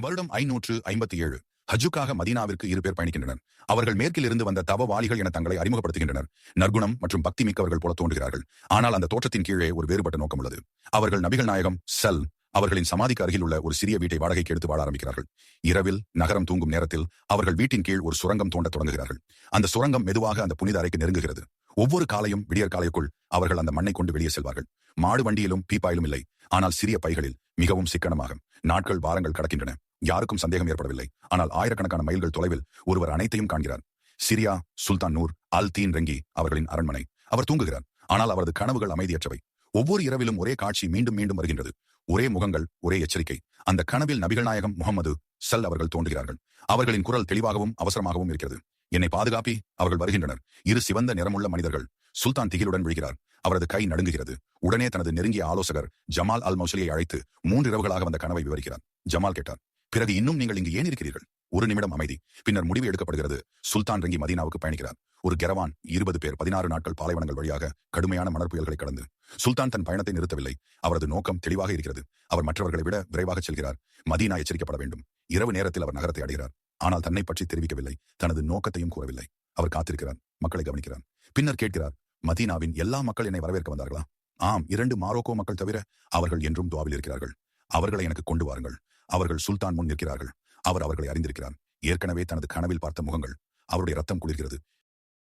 வருடம் ஐநூற்று ஐம்பத்தி ஏழு. ஹஜ்ஜுக்காக மதீனாவிற்கு இரு பேர் பயணிக்கின்றனர். அவர்கள் மேற்கில் இருந்து வந்த தவவாளிகள் என தங்களை அறிமுகப்படுத்துகின்றனர். நற்குணம் மற்றும் பக்தி மிக்கவர்கள் போல தோன்றுகிறார்கள். ஆனால் அந்த தோற்றத்தின் கீழே ஒரு வேறுபட்ட நோக்கம் உள்ளது. அவர்கள் நபிகள் நாயகம் செல் அவர்களின் சமாதிக்கு அருகில் உள்ள ஒரு சிறிய வீட்டை வாடகைக்கு எடுத்து வாழ ஆரம்பிக்கிறார்கள். இரவில் நகரம் தூங்கும் நேரத்தில் அவர்கள் வீட்டின் கீழ் ஒரு சுரங்கம் தோண்டத் தொடங்குகிறார்கள். அந்த சுரங்கம் மெதுவாக அந்த புனித அறைக்கு நெருங்குகிறது. ஒவ்வொரு காலையும் விடியற் காலைக்குள் அவர்கள் அந்த மண்ணை கொண்டு வெளியே செல்வார்கள். மாடு வண்டியிலும் பீப்பாயிலும் இல்லை. ஆனால் சிறிய பைகளில் மிகவும் சிக்கனமாக நாட்கள் வாரங்கள் கடக்கின்றன. யாருக்கும் சந்தேகம் ஏற்படவில்லை. ஆனால் ஆயிரக்கணக்கான மைல்கள் தொலைவில் ஒருவர் அனைத்தையும் காண்கிறார். சிரியா சுல்தான் நூர் அல் தீன் ரெங்கி அவர்களின் அரண்மனை. அவர் தூங்குகிறார். ஆனால் அவரது கனவுகள் அமைதியற்றவை. ஒவ்வொரு இரவிலும் ஒரே காட்சி மீண்டும் மீண்டும் வருகின்றது. ஒரே முகங்கள் ஒரே எச்சரிக்கை. அந்த கனவில் நபிகள் நாயகம் முகமது சல் அவர்கள் தோன்றுகிறார்கள். அவர்களின் குரல் தெளிவாகவும் அவசரமாகவும் இருக்கிறது. என்னை பாதுகாப்பி அவர்கள் வருகின்றனர். இரு சிவந்த நிறமுள்ள மனிதர்கள் சுல்தான் திகிலுடன் விழுகிறார். அவரது கை நடுங்குகிறது. உடனே தனது நெருங்கிய ஆலோசகர் ஜமால் அல் மௌசலியை அழைத்து மூன்று இரவுகளாக வந்த கனவை விவரிக்கிறார். ஜமால் கேட்டார் பிறகு இன்னும் நீங்கள் இங்கு ஏன் இருக்கிறீர்கள்? ஒரு நிமிடம் அமைதி. பின்னர் முடிவு எடுக்கப்படுகிறது. சுல்தான் ரங்கி மதீனாவுக்கு பயணிக்கிறார். ஒரு கெரவான் இருபது பேர் பதினாறு நாட்கள் பாலைவனங்கள் வழியாக கடுமையான மணற்புயல்களை கடந்து. சுல்தான் தன் பயணத்தை நிறுத்தவில்லை. அவரது நோக்கம் தெளிவாக இருக்கிறது. அவர் மற்றவர்களை விட விரைவாக செல்கிறார். மதீனா எச்சரிக்கப்பட வேண்டும். இரவு நேரத்தில் அவர் நகரத்தை அடைகிறார். ஆனால் தன்னை பற்றி தெரிவிக்கவில்லை. தனது நோக்கத்தையும் கூறவில்லை. அவர் காத்திருக்கிறார். மக்களை கவனிக்கிறார். பின்னர் கேட்கிறார் மதீனாவின் எல்லா மக்கள் என்னை வரவேற்க வந்தார்களா? ஆம் இரண்டு மாரோக்கோ மக்கள் தவிர அவர்கள் என்றும் துவாவில் இருக்கிறார்கள். அவர்களை எனக்கு கொண்டு வாருங்கள். அவர்கள் சுல்தான் முன் நிற்கிறார்கள். அவர் அவர்களை அறிந்திருக்கிறார். ஏற்கனவே தனது கனவில் பார்த்த முகங்கள் அவருடைய ரத்தம் குளிர்கிறது.